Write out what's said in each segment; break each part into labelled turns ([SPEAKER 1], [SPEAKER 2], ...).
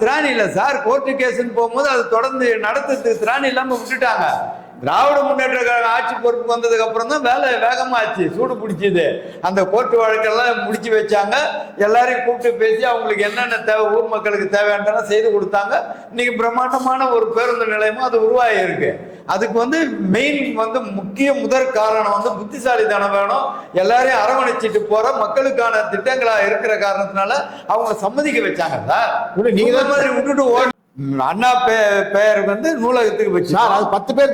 [SPEAKER 1] திராணி இல்லை sir court கேஸுன்னு போகும்போது அது தொடர்ந்து நடத்துறதுக்கு திராணி இல்லாமல் விட்டுட்டாங்க. திராவிட முன்னேற்ற கழக ஆட்சி பொறுப்பு வந்ததுக்கு அப்புறம் தான் வேலை வேகமாச்சு சூடு பிடிச்சது. அந்த கோர்ட்டு வழக்கெல்லாம் முடிச்சு வச்சாங்க. எல்லாரையும் கூப்பிட்டு பேசி அவங்களுக்கு என்னென்ன தேவை ஊர் மக்களுக்கு தேவையானதெல்லாம் செய்து கொடுத்தாங்க. இன்னைக்கு பிரம்மாண்டமான ஒரு பேருந்து நிலையமும் அது உருவாகி இருக்கு அதுக்கு வந்து மெயின் வந்து முக்கிய முதற் காரணம் வந்து புத்திசாலித்தனம் வேணும். எல்லாரையும் அரவணைச்சிட்டு போற மக்களுக்கான திட்டங்களா இருக்கிற காரணத்தினால அவங்க சம்மதிக்க வச்சாங்க சார்.
[SPEAKER 2] நீங்க
[SPEAKER 1] மாதிரி விட்டுட்டு ஓடி அண்ணா பெயர் வந்து நூலகத்துக்கு வச்சு
[SPEAKER 2] சார் அது பத்து பேர்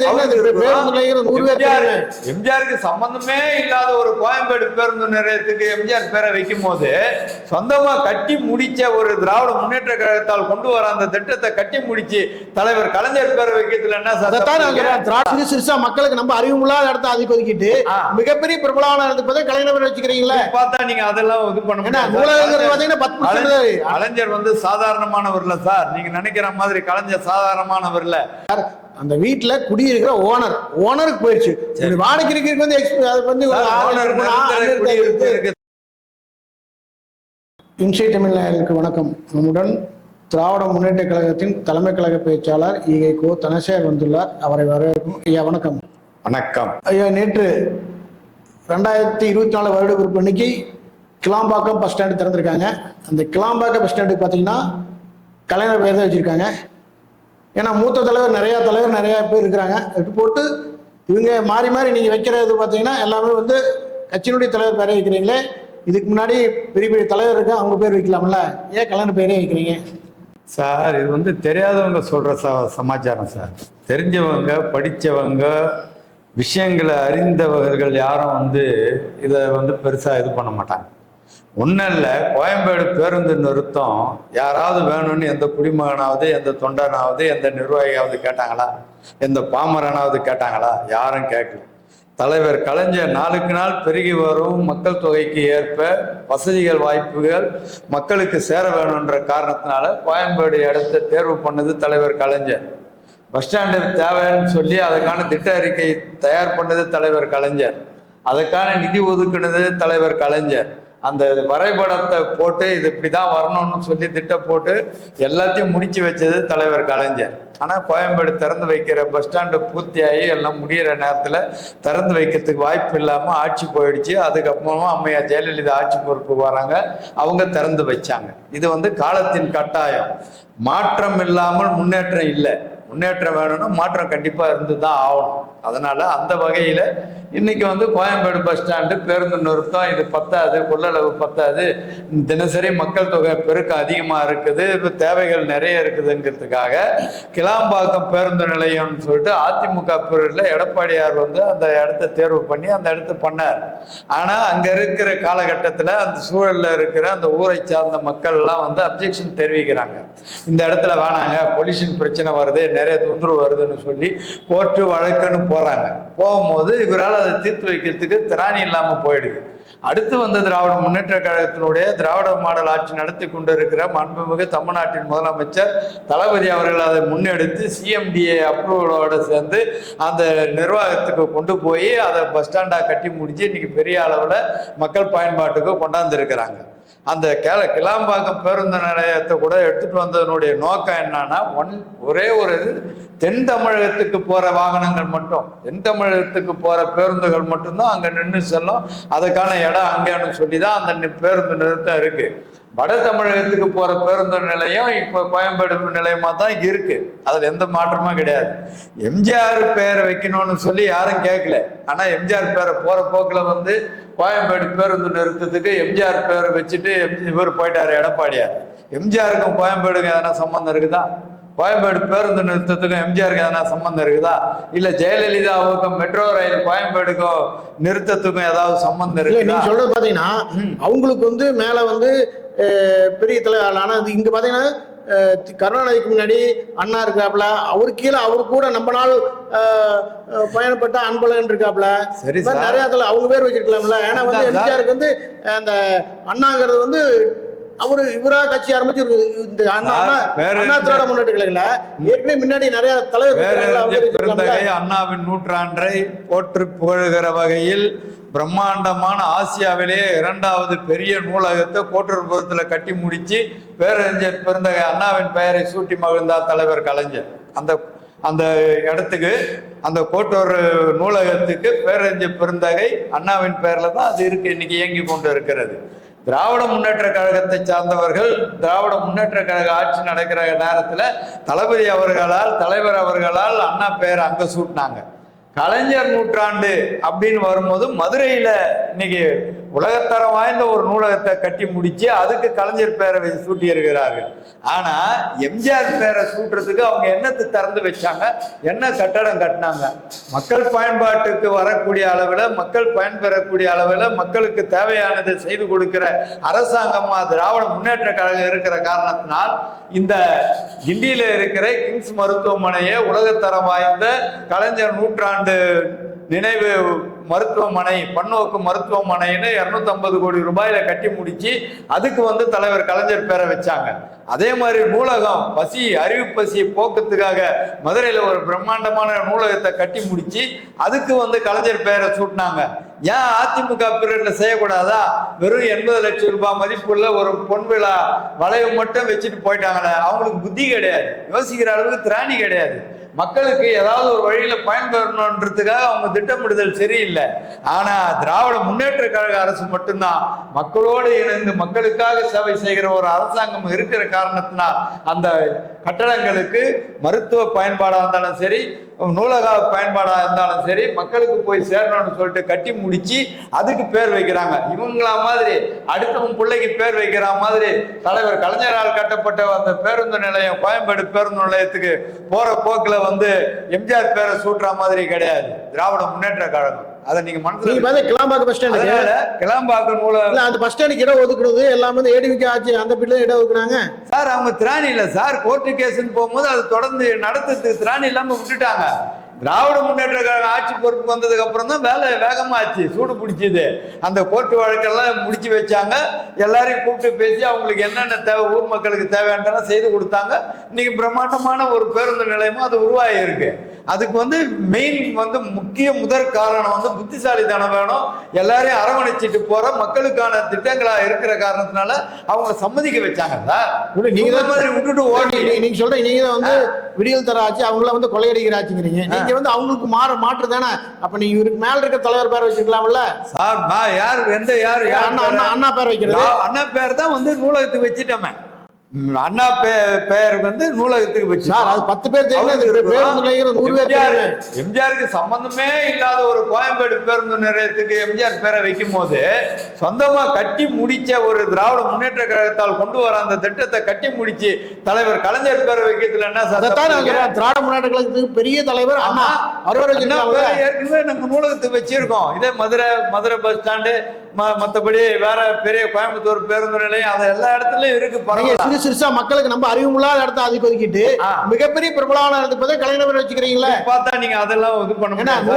[SPEAKER 1] எம்ஜிஆருக்கு சம்பந்தமே இல்லாத ஒரு கோயம்பேடு பேருந்து நிலையத்துக்கு எம்ஜிஆர் பேரை வைக்கும் போது சொந்தமா கட்டி முடிச்ச ஒரு திராவிட முன்னேற்ற கழகத்தால் கொண்டு வர அந்த திட்டத்தை கட்டி முடிச்சு தலைவர் கலைஞர் பேரை வைக்கிறதுல என்ன சார்
[SPEAKER 2] சிறுசா மக்களுக்கு நம்ம அறிவுமுள்ளாத இடத்த அதுக்கு ஒதுக்கிட்டு. மிகப்பெரிய பிரபலமான இடத்துக்கு பார்த்தா கலைஞர் வச்சுக்கிறீங்களே?
[SPEAKER 1] பார்த்தா நீங்க அதெல்லாம் இது பண்ண
[SPEAKER 2] நூலகங்கிறது. பாத்தீங்கன்னா பத்து
[SPEAKER 1] கலைஞர் வந்து சாதாரணமானவர் இல்ல சார். நீங்க நினைக்கிற மாதிரி கலைஞர் சாதாரணமானவர் இல்ல
[SPEAKER 2] அந்த வீட்டுல குடியிருக்கிற ஓனர். ஓனருக்கு போயிடுச்சு. ஒரு வாடகை இருக்கிறதுக்கு வந்து அது வந்து
[SPEAKER 1] ஓனர்
[SPEAKER 2] இன்சை தமிழ்நாயர்களுக்கு வணக்கம். நம்முடன் திராவிட முன்னேற்ற கழகத்தின் தலைமை கழக பேச்சாளர் ஈகை கோ. தனசேகர் வந்துள்ளார். அவரை வரவேற்கும். ஐயா வணக்கம்.
[SPEAKER 1] வணக்கம்.
[SPEAKER 2] ஐயா நேற்று ரெண்டாயிரத்தி இருபத்தி நாலு வருட குறிப்பு அன்னைக்கு கிளாம்பாக்கம் பஸ் ஸ்டாண்டு திறந்திருக்காங்க. அந்த கிளாம்பாக்கம் பஸ் ஸ்டாண்டுக்கு பார்த்தீங்கன்னா கலைஞர் பேர் தான் வச்சுருக்காங்க. ஏன்னா மூத்த தலைவர் நிறையா தலைவர் நிறையா பேர் இருக்கிறாங்க. அது போட்டு இவங்க மாறி மாறி நீங்கள் வைக்கிறது பார்த்தீங்கன்னா எல்லாமே வந்து கட்சியினுடைய தலைவர் பேரே வைக்கிறீங்களே. இதுக்கு முன்னாடி பெரிய பெரிய தலைவர் இருக்கு அவங்க பேர் வைக்கலாம்ல? ஏன் கலைஞர் பேரே வைக்கிறீங்க?
[SPEAKER 1] சார் இது வந்து தெரியாதவங்க சொல்கிற ச சமாச்சாரம் சார். தெரிஞ்சவங்க படிச்சவங்க விஷயங்களை அறிந்தவர்கள் யாரும் வந்து இதை வந்து பெருசாக இது பண்ண மாட்டாங்க. ஒன்றும் இல்லை கோயம்பேடு பேருந்து நிறுத்தம் யாராவது வேணும்னு எந்த குடிமகனாவது எந்த தொண்டனாவது எந்த நிர்வாகியாவது கேட்டாங்களா? எந்த பாமரனாவது கேட்டாங்களா? யாரும் கேட்கல. தலைவர் கலைஞர் நாளுக்கு நாள் பெருகி வரும் மக்கள் தொகைக்கு ஏற்ப வசதிகள் வாய்ப்புகள் மக்களுக்கு சேர வேணுன்ற காரணத்தினால கோயம்பேடு இடத்தை தேர்வு பண்ணது தலைவர் கலைஞர். பஸ் ஸ்டாண்டு தேவைன்னு சொல்லி அதற்கான திட்ட அறிக்கை தயார் பண்ணது தலைவர் கலைஞர். அதற்கான நிதி ஒதுக்குனது தலைவர் கலைஞர். அந்த வரைபடத்தை போட்டு இது இப்படிதான் வரணும்னு சொல்லி திட்டம் போட்டு எல்லாத்தையும் முடிச்சு வச்சது தலைவர் கலைஞர். ஆனால் கோயம்பேடு திறந்து வைக்கிற பஸ் ஸ்டாண்டு பூர்த்தியாகி எல்லாம் முடியிற நேரத்தில் திறந்து வைக்கிறதுக்கு வாய்ப்பு இல்லாமல் ஆட்சி போயிடுச்சு. அதுக்கப்புறமா அம்மையார் ஜெயலலிதா ஆட்சி பொறுப்பு வராங்க. அவங்க திறந்து வச்சாங்க. இது வந்து காலத்தின் கட்டாயம். மாற்றம் இல்லாமல் முன்னேற்றம் இல்லை. முன்னேற்றம் வேணும்னா மாற்றம் கண்டிப்பாக இருந்து தான் ஆகணும். அதனால அந்த வகையில் இன்னைக்கு வந்து கோயம்பேடு பஸ் ஸ்டாண்டு பேருந்து நிறுத்தம் இது பத்தாது கொள்ளளவு பத்தாது. தினசரி மக்கள் தொகை பெருக்கம் அதிகமாக இருக்குது. இப்போ தேவைகள் நிறைய இருக்குதுங்கிறதுக்காக கிளாம்பாக்கம் பேருந்து நிலையம்னு சொல்லிட்டு அதிமுக பிரிவில் எடப்பாடியார் வந்து அந்த இடத்த தேர்வு பண்ணி அந்த இடத்த பண்ணார். ஆனால் அங்கே இருக்கிற காலகட்டத்தில் அந்த சூழலில் இருக்கிற அந்த ஊரை சார்ந்த மக்கள்லாம் வந்து அப்ஜெக்ஷன் தெரிவிக்கிறாங்க. இந்த இடத்துல வேணாங்க பொல்யூஷன் பிரச்சனை வருது நிறைய தொந்தரவு வருதுன்னு சொல்லி கோர்ட்டு வழக்குன்னு போகிறாங்க போகும்போது இவரால் அதை தீர்த்து வைக்கிறதுக்கு திராணி இல்லாமல் போயிடுது. அடுத்து வந்த திராவிட முன்னேற்ற கழகத்தினுடைய திராவிட மாடல் ஆட்சி நடத்தி கொண்டிருக்கிற மாண்புமிகு தமிழ்நாட்டின் முதலமைச்சர் தளபதி அவர்கள் அதை முன்னெடுத்து சிஎம்டிஏ அப்ரூவலோடு சேர்ந்து அந்த நிர்வாகத்துக்கு கொண்டு போய் அதை பஸ் ஸ்டாண்டாக கட்டி முடிச்சு இன்னைக்கு பெரிய அளவில் மக்கள் பயன்பாட்டுக்கு கொண்டாந்துருக்கிறாங்க அந்த கேள கிளாம்பாக்கம் பேருந்து நிலையத்தை கூட எடுத்துட்டு வந்ததனுடைய நோக்கம் என்னன்னா ஒன் ஒரே ஒரு இது தென் தமிழகத்துக்கு போற வாகனங்கள் மட்டும். தென் தமிழகத்துக்கு போற பேருந்துகள் மட்டும்தான் அங்க நின்று செல்லும். அதுக்கான இடம் அங்கேன்னு சொல்லி தான் அந்த நி- பேருந்து நிறுத்தம் இருக்கு. வட தமிழகத்துக்கு போற பேருந்து நிலையம் இப்போ கோயம்பேடு நிலையமா தான் இருக்கு. அதுல எந்த மாற்றமும் கிடையாது. எம்ஜிஆர் பேரை வைக்கணும்னு சொல்லி யாரும் கேட்கல. ஆனா எம்ஜிஆர் பேரை போற போக்குல வந்து கோயம்பேடு பேருந்து நிறுத்தத்துக்கு எம்ஜிஆர் பேரை வச்சுட்டு இவர் போயிட்டாரு எடப்பாடியார். எம்ஜிஆருக்கும் கோயம்பேடுக்கும் எதனா சம்பந்தம் இருக்குதா? கோயம்பேடு பேருந்து நிறுத்தத்துக்கும் எம்ஜிஆருக்கு எதனா சம்பந்தம் இருக்குதா? இல்ல ஜெயலலிதாவுக்கும் மெட்ரோ ரயில் கோயம்பேடுக்கும் நிறுத்தத்துக்கும் ஏதாவது சம்பந்தம்
[SPEAKER 2] இல்ல
[SPEAKER 1] இருக்குதா?
[SPEAKER 2] நீங்க சொல்றது பாத்தீங்கன்னா அவங்களுக்கு வந்து மேல வந்து பெரிய தலைவர் ஆனா இது இங்க தி- கருணாநிதிக்கு முன்னாடி அண்ணா இருக்காப்ல அவரு கீழே அவரு கூட நம்ம நாள் பயணப்பட்ட அன்பழகன் இருக்காப்ல. நிறைய அவங்க பேர் வச்சிருக்கலாம்ல ஏன்னா வந்து. எம்ஜிஆருக்கு வந்து அந்த அண்ணாங்கிறது வந்து அவரு இவரா கட்சி ஆரம்பிச்சு இந்த அண்ணா அண்ணா- திராவிட முன்னேற்ற கழகத்துல ஏற்கனவே முன்னாடி நிறைய தலைவர்?
[SPEAKER 1] அண்ணாவின் நூற்றாண்டை போற்று புகழுகிற வகையில் பிரம்மாண்டமான ஆசியாவிலே இரண்டாவது பெரிய நூலகத்தை கோட்டூர்புரத்தில் கட்டி முடிச்சு பேரறிஞர் பெருந்தகை அண்ணாவின் பெயரை சூட்டி மகிழ்ந்தார் தலைவர் கலைஞர் அந்த அந்த இடத்துக்கு அந்த கோட்டூர் நூலகத்துக்கு பேரறிஞர் பெருந்தகை அண்ணாவின் பெயர்ல தான் அது இருக்கு இன்னைக்கு இயங்கி கொண்டு இருக்கிறது திராவிட முன்னேற்ற கழகத்தை சார்ந்தவர்கள் திராவிட முன்னேற்ற கழக ஆட்சி நடக்கிற நேரத்தில் தளபதி அவர்களால் தலைவர் அவர்களால் அண்ணா பேர் அங்கே சூட்டினாங்க. கலைஞர் நூற்றாண்டு அப்படின்னு வரும்போது மதுரையில் இன்னைக்கு உலகத்தரம் வாய்ந்த ஒரு நூலகத்தை கட்டி முடிச்சு அதுக்கு கலைஞர் பேரை சூட்டி இருக்கிறார்கள். ஆனா எம்ஜிஆர் பேரை சூட்டுறதுக்கு அவங்க என்னத்தை திறந்து வச்சாங்க? என்ன கட்டடம் கட்டினாங்க? மக்கள் பயன்பாட்டுக்கு வரக்கூடிய அளவில் மக்கள் பயன்பெறக்கூடிய அளவில் மக்களுக்கு தேவையானதை செய்து கொடுக்கிற அரசாங்கமா திராவிட முன்னேற்ற கழகம் இருக்கிற காரணத்தினால் இந்த கிண்டியில இருக்கிற கிங்ஸ் மருத்துவமனையை உலகத்தரம் வாய்ந்த கலைஞர் நூற்றாண்டு நினைவு மருத்துவமனை பன்னோக்கு மருத்துவமனைன்னு இரநூத்தம்பது கோடி ரூபாயில கட்டி முடிச்சு அதுக்கு வந்து தலைவர் கலைஞர் பேரை வச்சாங்க. அதே மாதிரி நூலகம் பசி அறிவு பசி போக்கத்துக்காக மதுரையில ஒரு பிரம்மாண்டமான நூலகத்தை கட்டி முடிச்சு அதுக்கு வந்து கலைஞர் பேரை சூட்டினாங்க. ஏன் அதிமுக பீரியட்ல செய்யக்கூடாதா? வெறும் எண்பது லட்சம் ரூபாய் மதிப்புள்ள ஒரு பொன் விழா வளைவு மட்டும் வச்சுட்டு போயிட்டாங்களே. அவங்களுக்கு புத்தி கிடையாது. யோசிக்கிற அளவுக்கு திராணி கிடையாது. மக்களுக்கு ஏதாவது ஒரு வழியில பயன்பெறணுன்றதுக்காக அவங்க திட்டமிடுதல் சரியில்லை. ஆனா திராவிட முன்னேற்ற கழக அரசு மட்டும்தான் மக்களோடு இணைந்து மக்களுக்காக சேவை செய்கிற ஒரு அரசாங்கம் இருக்கிற காரணத்தினால் அந்த கட்டடங்களுக்கு மருத்துவ பயன்பாடா இருந்தாலும் சரி நூலக பயன்பாடா இருந்தாலும் சரி மக்களுக்கு போய் சேரணும்னு சொல்லிட்டு கட்டி முடிச்சு அதுக்கு பேர் வைக்கிறாங்க. இவங்களா மாதிரி அடுத்தவங்க பிள்ளைக்கு பேர் வைக்கிற மாதிரி தலைவர் கலைஞரால் கட்டப்பட்ட அந்த பேருந்து நிலையம் கோயம்பேடு பேருந்து நிலையத்துக்கு போற போக்குல வந்து எம்ஜிஆர் பேரை சூட்டுற மாதிரி கிடையாது. திராவிட முன்னேற்ற கழகம். அதை நீங்க
[SPEAKER 2] நீங்க
[SPEAKER 1] மனசுல
[SPEAKER 2] பாத்தீங்க கிளாம்பாக்கம் பஸ் ஸ்டாண்டுக்கு
[SPEAKER 1] அதனால கிளாம்பாக்கம் நூலகம்
[SPEAKER 2] இல்ல அந்த பஸ் ஸ்டாண்டுக்கு இடம் ஒதுக்குறது எல்லாம் வந்து ஏடிவிக்கு ஆச்சு அந்த பீட்ல இடம் ஒதுக்குறாங்க
[SPEAKER 1] சார் அவங்க திராணி இல்ல சார் கோர்ட்டு கேஸ்ன்னு போகும்போது அது தொடர்ந்து நடத்துறதுக்கு திராணி இல்லாம விட்டுட்டாங்க. திராவிட முன்னேற்ற கழகம் ஆட்சி பொறுப்பு வந்ததுக்கு அப்புறம் தான் வேலை வேகமாச்சு சூடு பிடிச்சிது. அந்த கோர்ட்டு வழக்கெல்லாம் முடிச்சு வச்சாங்க. எல்லாரையும் கூப்பிட்டு பேசி அவங்களுக்கு என்னென்ன தேவை ஊர் மக்களுக்கு தேவையானதெல்லாம் செய்து கொடுத்தாங்க. இன்னைக்கு பிரம்மாண்டமான ஒரு பேருந்து நிலையமும் அது உருவாகியிருக்கு. அதுக்கு வந்து மெயின் வந்து முக்கிய முதற் காரணம் வந்து புத்திசாலித்தனம் வேணும். எல்லாரையும் அரவணைச்சிட்டு போற மக்களுக்கான திட்டங்களா இருக்கிற காரணத்தினால அவங்க சம்மதிக்க வச்சாங்க சார்
[SPEAKER 2] இல்ல, நீங்க
[SPEAKER 1] மாதிரி விட்டுட்டு ஓடி
[SPEAKER 2] நீங்க சொல்ற நீங்க வந்து விடியல் தர ஆச்சு அவங்கள வந்து கொள்ளையடிக்கிற ஆச்சுங்கிறீங்க நீங்க வந்து அவங்களுக்கு மாற மாற்று தானே? அப்ப நீங்க இவருக்கு மேல இருக்க தலைவர் பேர் வச்சுக்கலாம்ல
[SPEAKER 1] சார் யார் எந்த யார்
[SPEAKER 2] அண்ணா அண்ணா
[SPEAKER 1] பேரு?
[SPEAKER 2] வைக்கிறது.
[SPEAKER 1] அண்ணா பேர் தான் வந்து நூலகத்துக்கு வச்சுட்டோமே. அண்ணா பெயர் வந்து நூலகத்துக்கு
[SPEAKER 2] சார்
[SPEAKER 1] வச்சு
[SPEAKER 2] அது பத்து பேர்
[SPEAKER 1] எம்ஜிஆருக்கு சம்பந்தமே இல்லாத ஒரு கோயம்பேடு பேருந்து நிலையத்துக்கு எம்ஜிஆர் பேரை வைக்கும் போது சொந்தமா கட்டி முடிச்ச ஒரு திராவிட முன்னேற்ற கழகத்தால் கொண்டு வர அந்த திட்டத்தை கட்டி முடிச்சு தலைவர் கலைஞர் பேரை வைக்கிறதுல என்ன சார்.
[SPEAKER 2] திராவிட முன்னேற்ற கழகத்துக்கு பெரிய தலைவர்
[SPEAKER 1] பேரை ஏற்கனவே நம்ம நூலகத்துக்கு வச்சிருக்கோம். இதே மதுரை மதுரை பஸ் ஸ்டாண்டு மற்றபடி வேற பெரிய கோயம்புத்தூர் பேருந்து நிலையம் அது எல்லா இடத்துலயும் இருக்கு பரவாயில்ல
[SPEAKER 2] சிறு சிறுசா மக்களுக்கு நம்ம அறிவுமில்லாத இடத்த அதுக்கு ஒதுக்கிட்டு. மிகப்பெரிய பிரபலமான இடத்துக்கு பார்த்தா கலைஞர் வச்சுக்கிறீங்களே?
[SPEAKER 1] பார்த்தா நீங்க அதெல்லாம் இது பண்ண முடியாது.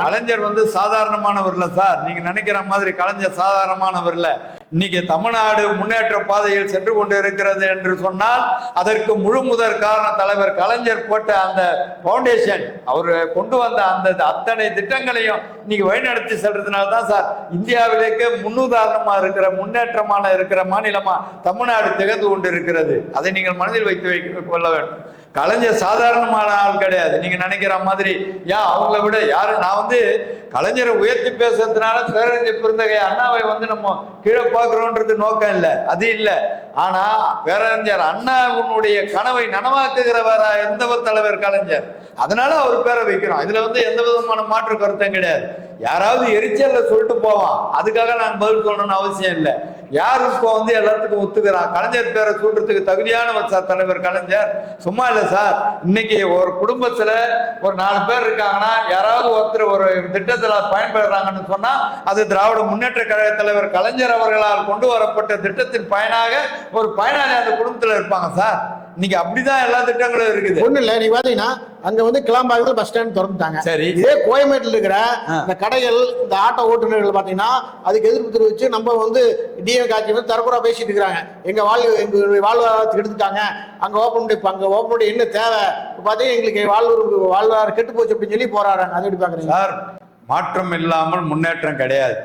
[SPEAKER 1] கலைஞர் வந்து சாதாரணமானவர் இல்ல சார். நீங்க நினைக்கிற மாதிரி கலைஞர் சாதாரணமானவர் இல்ல இன்னைக்கு தமிழ்நாடு முன்னேற்ற பாதையில் சென்று கொண்டு இருக்கிறது என்று சொன்னால் அதற்கு முழு முதற் காரண தலைவர் கலைஞர் போட்ட அந்த பவுண்டேஷன் அவர் கொண்டு வந்த அந்த அத்தனை திட்டங்களையும் இன்னைக்கு வழிநடத்தி செல்றதுனால தான் சார் இந்தியாவிலேயே முன்னுதாரணமா இருக்கிற முன்னேற்றமான இருக்கிற மாநிலமா தமிழ்நாடு திகழ்ந்து கொண்டு இருக்கிறது அதை நீங்கள் மனதில் வைத்து வைக்க கொள்ள வேண்டும். கலைஞர் சாதாரணமான ஆள் கிடையாது. நீங்க நினைக்கிற மாதிரி. ஏன் அவங்கள விட யாரு? நான் வந்து கலைஞரை உயர்த்தி பேசுறதுனால பேரறிஞர் பெருந்தகை அண்ணாவை வந்து நம்ம கீழே பார்க்குறோன்றது நோக்கம் இல்லை. அது இல்லை. ஆனா பேரறிஞர் உன்னுடைய கனவை நனவாக்குகிறவரா எந்த ஒரு தலைவர் கலைஞர். அதனால அவர் பேரை வைக்கிறோம். இதுல வந்து எந்த விதமான மாற்று கருத்தும் கிடையாது. யாராவது எரிச்சல்ல சொல்லிட்டு போவான். அதுக்காக நான் பதில் சொல்லணும்னு அவசியம் இல்லை. யார் இப்போ வந்து எல்லாத்துக்கும் ஒத்துக்கிறான்? கலைஞர் பேரை சூட்டுறதுக்கு தகுதியானவர் சார் தலைவர் கலைஞர்? சும்மா இல்லை சார். இன்னைக்கு ஒரு குடும்பத்துல ஒரு நாலு பேர் இருக்காங்கன்னா யாராவது ஒருத்தர் ஒரு திட்டத்துல பயன்படுறாங்கன்னு சொன்னா அது திராவிட முன்னேற்ற கழக தலைவர் கலைஞர் அவர்களால் கொண்டு வரப்பட்ட திட்டத்தின் பயனாக ஒரு பயனாளி அந்த குடும்பத்துல இருப்பாங்க சார். இன்னைக்கு அப்படிதான் எல்லா திட்டங்களும் இருக்குது.
[SPEAKER 2] ஒண்ணு இல்லை நீ பாத்தீங்கன்னா அங்க வந்து கிளாம்பாக்கத்தில் பஸ் ஸ்டாண்ட் திறந்துட்டாங்க.
[SPEAKER 1] சரி.
[SPEAKER 2] இதே கோயம்பேட்டில் இருக்கிற. இந்த கடைகள் இந்த ஆட்டோ ஓட்டுநர்கள் பாத்தீங்கன்னா அதுக்கு எதிர்ப்பு தெரிவிச்சு நம்ம வந்து டிஎம் காட்சி வந்து தரக்குறா பேசிட்டு இருக்கிறாங்க. எங்க வாழ்வு எங்களுடைய வாழ்வாதாரத்துக்கு எடுத்துட்டாங்க. அங்க ஓப்பன் பண்ணி அங்க ஓப்பன் பண்ணி என்ன தேவை? இப்ப பாத்தீங்கன்னா எங்களுக்கு வாழ்வு வாழ்வாதாரம் கெட்டு போச்சு அப்படின்னு சொல்லி போராடுறாங்க. அதை எப்படி பாக்குறீங்க?
[SPEAKER 1] சார் மாற்றம் இல்லாமல் முன்னேற்றம் கிடையாது.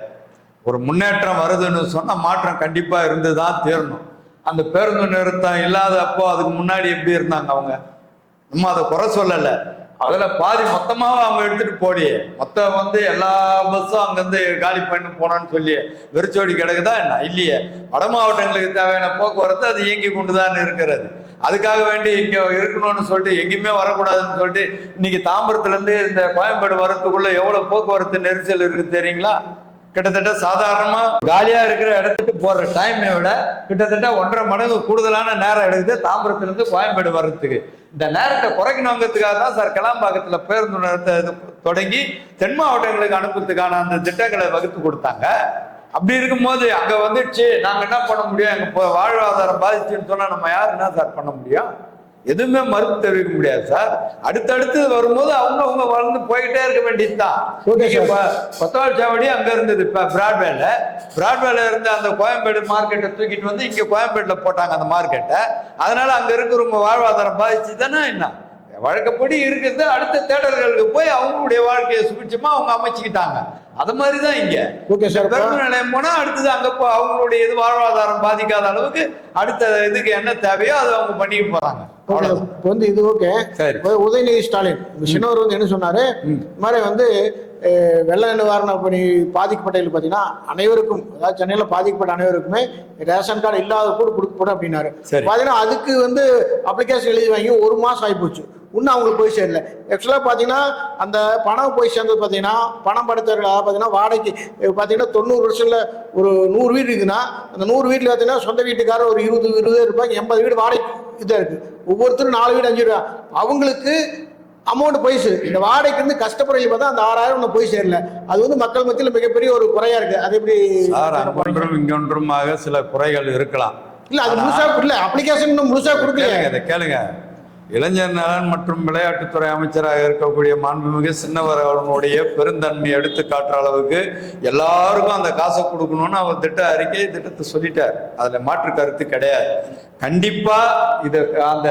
[SPEAKER 1] ஒரு முன்னேற்றம் வருதுன்னு சொன்னா மாற்றம் கண்டிப்பா இருந்து தான் தீரணும். அந்த பேருந்து நிறுத்தம் இல்லாதப்போ அதுக்கு முன்னாடி எப்படி இருந்தாங்க அவங்க? நம்ம அதை குறை சொல்லல. அதுல பாதி மொத்தமாக அவங்க எடுத்துட்டு போடி. மொத்தம் வந்து எல்லா பஸ்ஸும் அங்கேருந்து காலி பண்ணி போனான்னு சொல்லி வெறிச்சோடி கிடக்குதா என்ன? இல்லையே. வட மாவட்டங்களுக்கு தேவையான போக்குவரத்து அது இயங்கி கொண்டு தான் இருக்கிறது. அதுக்காக வேண்டி இங்கே இருக்கணும்னு சொல்லிட்டு எங்கேயுமே வரக்கூடாதுன்னு சொல்லிட்டு இன்னைக்கு தாம்பரத்துலேருந்து இந்த கோயம்பேடு வரத்துக்குள்ள எவ்வளோ போக்குவரத்து நெரிசல் இருக்குது தெரியுங்களா? கிட்டத்தட்ட சாதாரணமா காலியா இருக்கிற இடத்துக்கு போற டைமை விட கிட்டத்தட்ட ஒன்றரை மடங்கு கூடுதலான நேரம் எடுக்குது தாம்பரத்திலிருந்து கோயம்பேடு வர்றதுக்கு. இந்த நேரத்தை குறைக்கணுங்கிறதுக்காக தான் சார் கிளாம்பாக்கத்துல பேருந்து இது தொடங்கி தென் மாவட்டங்களுக்கு அனுப்புறதுக்கான அந்த திட்டங்களை வகுத்து கொடுத்தாங்க. அப்படி இருக்கும்போது அங்க வந்துச்சு நாங்க என்ன பண்ண முடியும்? எங்க வாழ்வாதாரம் பாதிச்சுன்னு சொன்னா நம்ம யார் என்ன சார் பண்ண முடியும்? எதுவுமே மறுப்பு தெரிவிக்க முடியாது சார். அடுத்தடுத்து வரும்போது அவங்க அவங்க வளர்ந்து போயிட்டே இருக்க வேண்டியதுதான். கொத்தவால் சாவடி அங்க இருந்தது இப்ப பிராட்வேல. பிராட்வேல இருந்த அந்த கோயம்பேடு மார்க்கெட்டை தூக்கிட்டு வந்து இங்க கோயம்பேடுல போட்டாங்க அந்த மார்க்கெட்டை. அதனால அங்க இருக்கிறவங்க வாழ்வாதாரம் பாதிச்சு தானே என்ன? வழக்கப்படி இருக்குது. அடுத்த தேடல்களுக்கு போய் அவங்களுடைய வாழ்க்கையை சுபிட்சமா அவங்க அமைச்சுக்கிட்டாங்க. அது மாதிரிதான் இங்க.
[SPEAKER 2] ஓகே சார்
[SPEAKER 1] பேருந்து நிலையம் போனா அடுத்தது அங்க அவங்களுடைய இது வாழ்வாதாரம் பாதிக்காத அளவுக்கு அடுத்த இதுக்கு என்ன தேவையோ அதை அவங்க பண்ணிட்டு போறாங்க.
[SPEAKER 2] இப்போ வந்து இது ஓகே
[SPEAKER 1] சரி.
[SPEAKER 2] உதயநிதி ஸ்டாலின் சின்னவர் வந்து என்ன சொன்னாரு?
[SPEAKER 1] ம்.
[SPEAKER 2] இந்த மாதிரி வந்து வெள்ள நிவாரண பணி பாதிக்கப்பட்டவர்கள் பார்த்தீங்கன்னா அனைவருக்கும் அதாவது சென்னையில் பாதிக்கப்பட்ட அனைவருக்குமே ரேஷன் கார்டு இல்லாத கூட கொடுக்கப்படும் அப்படின்னாரு. பார்த்தீங்கன்னா அதுக்கு வந்து அப்ளிகேஷன் எழுதி வாங்கி ஒரு மாசம் ஆகிப்போச்சு. இன்னும் அவங்களுக்கு போய் சேரல. ஆக்சுவலாக பார்த்தீங்கன்னா அந்த பணம் போய் சேர்ந்தது பார்த்தீங்கன்னா பணம் படுத்தவர்கள் அதாவது பார்த்தீங்கன்னா வாடகைக்கு பார்த்தீங்கன்னா தொண்ணூறு வருஷத்துல ஒரு நூறு வீடு இருக்குன்னா அந்த நூறு வீட்டில் பார்த்தீங்கன்னா சொந்த வீட்டுக்காரர் ஒரு இருபது இருபது பேர் இருப்பாங்க எண்பது வீடு வாடகை இதாக இருக்கு. ஒவ்வொருத்தரும் நாலு வீடு அஞ்சு வீடு. அவங்களுக்கு அமௌண்ட் போய் சேரு. இந்த வாடகைக்கு இருந்து கஷ்டப்படுறது பார்த்தா அந்த ஆறாயிரம் ஒன்று போய் சேரல. அது வந்து மக்கள் மத்தியில் மிகப்பெரிய ஒரு குறையா இருக்கு. அது எப்படி
[SPEAKER 1] அங்கொன்றும் இங்கொன்றுமாக சில குறைகள் இருக்கலாம்.
[SPEAKER 2] இல்ல அது முழுசா இல்ல அப்ளிகேஷன் இன்னும் முழுசா கொடுக்கல
[SPEAKER 1] கேளுங்க. இளைஞர் நலன் மற்றும் விளையாட்டுத்துறை அமைச்சராக இருக்கக்கூடிய மாண்புமிகு சின்னவர் அவர்களுடைய பெருந்தன்மை எடுத்து காட்டுற அளவுக்கு எல்லாருக்கும் அந்த காசை கொடுக்கணும்னு அவர் திட்ட அறிக்கை திட்டத்தை சொல்லிட்டார். அதில் மாற்று கருத்து கிடையாது. கண்டிப்பா இது அந்த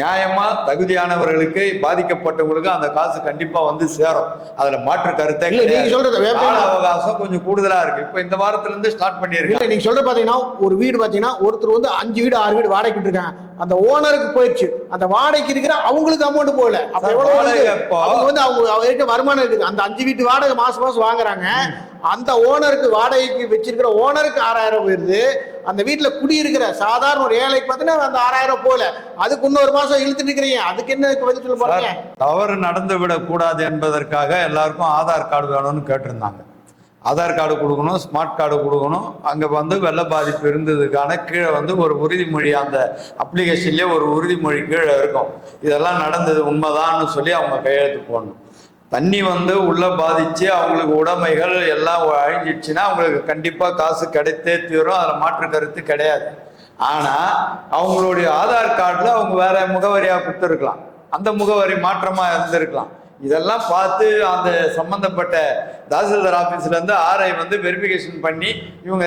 [SPEAKER 1] நியாயமா தகுதியானவர்களுக்கு பாதிக்கப்பட்டவங்களுக்கு அந்த காசு கண்டிப்பா வந்து சேரும். அதுல மாற்று கருத்தே
[SPEAKER 2] நீங்க
[SPEAKER 1] கிடையாது.
[SPEAKER 2] சொல்றது
[SPEAKER 1] அவகாசம் கொஞ்சம் கூடுதலா இருக்கு. இப்ப இந்த வாரத்துல இருந்து ஸ்டார்ட் பண்ணியிருக்காங்க
[SPEAKER 2] இல்ல நீங்க சொல்ற பாத்தீங்கன்னா ஒரு வீடு பாத்தீங்கன்னா ஒருத்தர் வந்து அஞ்சு வீடு ஆறு வீடு வாடகைக்கு இருக்காங்க அந்த ஓனருக்கு போயிடுச்சு. அந்த வாடகைக்கு இருக்கிற அவங்களுக்கு அமௌண்ட் போகல. அப்ப எவ்வளவு
[SPEAKER 1] வாடகை?
[SPEAKER 2] அவங்க வந்து அவங்க அவங்க இருக்க வருமானம் இருக்குது அந்த அஞ்சு வீட்டு வாடகை மாசம் மாசம் வாங்குறாங்க. அந்த ஓனருக்கு வாடகைக்கு வச்சிருக்கிற ஓனருக்கு ஆறாயிரம் போயிருது. அந்த வீட்டுல குடியிருக்கிற சாதாரண ஒரு ஏழைக்கு பார்த்தீங்கன்னா அந்த ஆறாயிரம் போகல. அதுக்கு இன்னொரு மாசம் இழுத்துட்டு இருக்கிறீங்க. அதுக்கு என்ன பதில் சொல்ல போறீங்க?
[SPEAKER 1] தவறு நடந்து விடக்கூடாது என்பதற்காக எல்லாருக்கும் ஆதார் கார்டு வேணும்னு கேட்டிருந்தாங்க. ஆதார் கார்டு கொடுக்கணும் ஸ்மார்ட் கார்டு கொடுக்கணும். அங்கே வந்து வெள்ள பாதிப்பு இருந்ததுக்கான கீழே வந்து ஒரு உறுதிமொழி அந்த அப்ளிகேஷன்லேயே ஒரு உறுதிமொழி கீழே இருக்கும். இதெல்லாம் நடந்தது உண்மைதான்னு சொல்லி அவங்க கையெழுத்து போடணும். தண்ணி வந்து உள்ள பாதிச்சு அவங்களுக்கு உடைமைகள் எல்லாம் அழிஞ்சிடுச்சுன்னா அவங்களுக்கு கண்டிப்பா காசு கிடைத்தே தீரும். அதுல மாற்று கருத்து கிடையாது. ஆனா அவங்களுடைய ஆதார் கார்டுல அவங்க வேற முகவரியா கொடுத்துருக்கலாம். அந்த முகவரி மாற்றமா இருந்திருக்கலாம். இதெல்லாம் பார்த்து அந்த சம்பந்தப்பட்ட தாசில்தார் ஆபீஸ்ல இருந்து ஆர்ஐ வந்து வெரிஃபிகேஷன் பண்ணி இவங்க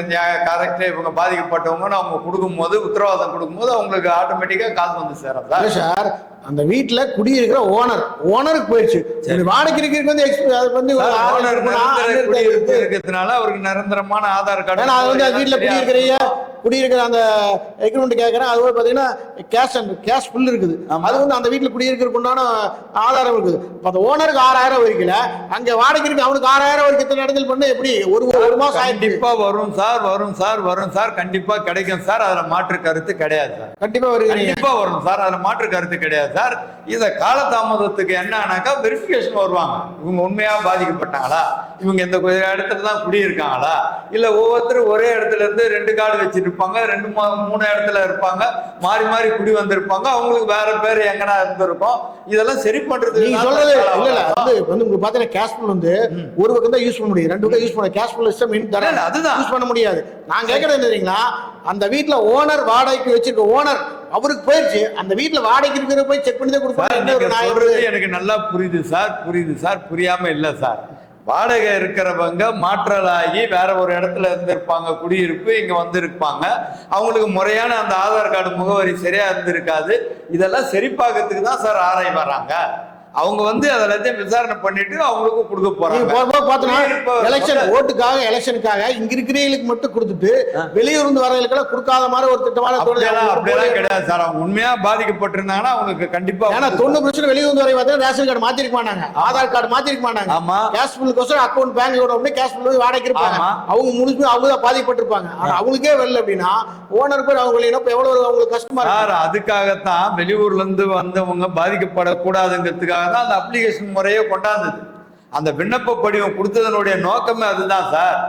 [SPEAKER 1] கரெக்டா இவங்க பாதிக்கப்பட்டவங்கன்னு அவங்க கொடுக்கும்போது உத்தரவாதம் கொடுக்கும்போது அவங்களுக்கு ஆட்டோமேட்டிக்கா காசு வந்து சேரும் சார்
[SPEAKER 2] சார் அந்த வீட்டுல குடியிருக்கிற ஓனர் ஓனருக்கு போயிடுச்சு. இந்த வாடகைக்கு இருக்கிறதுக்கு வந்து வந்து
[SPEAKER 1] சார். குடியிருப்பு இருக்கிறதுனால அவருக்கு நிரந்தரமான ஆதார் கார்டு
[SPEAKER 2] அது வந்து வீட்டுல குடியிருக்கிறைய? குடியிருக்கிற அந்த எக்ரிமெண்ட் கேட்கறேன். அது வந்து பாத்தீங்கன்னா கேஷ் அண்ட் கேஷ் ஃபுல் இருக்குது. அது வந்து அந்த வீட்டுல குடியிருக்கிறதுக்கு உண்டான ஆதாரம் இருக்குது. இப்ப அந்த ஓனருக்கு ஆறாயிரம் வரைக்கல அங்க வாடகைக்கு அவனுக்கு ஆறாயிரம் வரைக்கும் இத்தனை இடத்துல பண்ண எப்படி? ஒரு ஒரு மாசம் ஆயிடுச்சு.
[SPEAKER 1] கண்டிப்பா வரும் சார் வரும் சார் வரும் சார். கண்டிப்பா கிடைக்கும் சார். அதுல மாற்று கருத்து கிடையாது சார்.
[SPEAKER 2] கண்டிப்பா வருகிறீங்க.
[SPEAKER 1] கண்டிப்பா வரும் சார். அதுல மாற்று கருத்து கிடையாது சார். இத காலதாமதத்துக்கு என்னன்னாக்கா வெரிஃபிகேஷன் வருவாங்க. இவங்க உண்மையா பாதிக்கப்பட்டாங்களா? இவங்க இந்த கு- இடத்துல தான் குடியிருக்காங்களா? இல்ல ஒவ்வொருத்தரும் ஒரே இடத்துல இருந்து ரெண்டு கார்டு வச்சிட்டு இருப்பாங்க. ரெண்டு மூணு இடத்துல இருப்பாங்க. மாறி மாறி குடி வந்திருப்பாங்க. அவங்களுக்கு வேற பேர் எங்கனா இருந்திருக்கும். இதெல்லாம் சரி பண்றதுக்கு
[SPEAKER 2] நீங்க சொல்றது இல்ல இல்ல. வந்து வந்து உங்களுக்கு பாத்தீங்கன்னா கேஷ் ஃபுல் வந்து ஒரு பக்கம் தான் யூஸ் பண்ண முடியும். ரெண்டு பக்கம் யூஸ் பண்ண கேஷ் ஃபுல் சிஸ்டம்
[SPEAKER 1] இல்ல, அதுதான்.
[SPEAKER 2] யூஸ் பண்ண முடியாது. நான் கேட்கறது என்ன தெரியுங்களா? அந்த வீட்ல ஓனர் வாடகைக்கு வச்சிருக்க ஓனர் அவருக்கு போயிருச்சு. அந்த வீட்டுல வாடகைக்கு இருக்கிற போய் செக் பண்ணி தான் இது?
[SPEAKER 1] எனக்கு நல்லா புரியுது சார். புரியுது சார். புரியாம இல்ல சார். வாடகை இருக்கிறவங்க மாற்றலாகி வேற ஒரு இடத்துல இருந்திருப்பாங்க குடியிருப்பு இங்க வந்திருப்பாங்க. அவங்களுக்கு முறையான அந்த ஆதார் கார்டு முகவரி சரியா இருந்திருக்காது. இதெல்லாம் சரி பார்க்கறதுக்கு தான் சார் ஆராய் வராங்க அவங்க வந்து அதெல்லாத்தையும் விசாரணை பண்ணிட்டு அவங்களுக்கும் கொடுக்க போறாங்க.
[SPEAKER 2] பார்த்தோம்னா எலெக்ஷன் ஓட்டுக்காக எலெக்ஷனுக்காக இங்க இருக்கிறவங்களுக்கு மட்டும் கொடுத்துட்டு வெளியூர் இருந்து வரவங்களுக்கெல்லாம் கொடுக்காத மாதிரி ஒரு திட்டமான
[SPEAKER 1] அப்படியெல்லாம் கிடையாது சார். அவங்க உண்மையா பாதிக்கப்பட்டிருந்தாங்கன்னா அவங்களுக்கு கண்டிப்பா
[SPEAKER 2] ஏன்னா தொண்ணூறு பர்சன்ட் வெளியூர் வந்து வரை பார்த்தா ரேஷன் கார்டு மாத்திருக்க மாட்டாங்க. ஆதார் கார்டு மாத்திருக்க மாட்டாங்க.
[SPEAKER 1] ஆமா.
[SPEAKER 2] கேஷ் பில்லுக்கோசரம் அக்கௌண்ட் பேங்க் உடனே கேஷ் பில் வாடகைக்கு இருப்பாங்க. அவங்க முழுக்க அவங்க தான் பாதிக்கப்பட்டிருப்பாங்க. ஆனா அவங்களுக்கே வரல அப்படின்னா ஓனர் பேர் அவங்க எவ்வளவு அவங்களுக்கு கஷ்டமா
[SPEAKER 1] அதுக்காகத்தான் வெளியூர்ல இருந்து வந்தவங்க பாதிக்கப்படக்கூடாதுங்கிறதுக்காக தான் அந்த அப்ளிகேஷன் முறையை கொண்டாந்தது. அந்த விண்ணப்ப படிவம் கொடுத்ததனுடைய நோக்கமே அதுதான் சார்.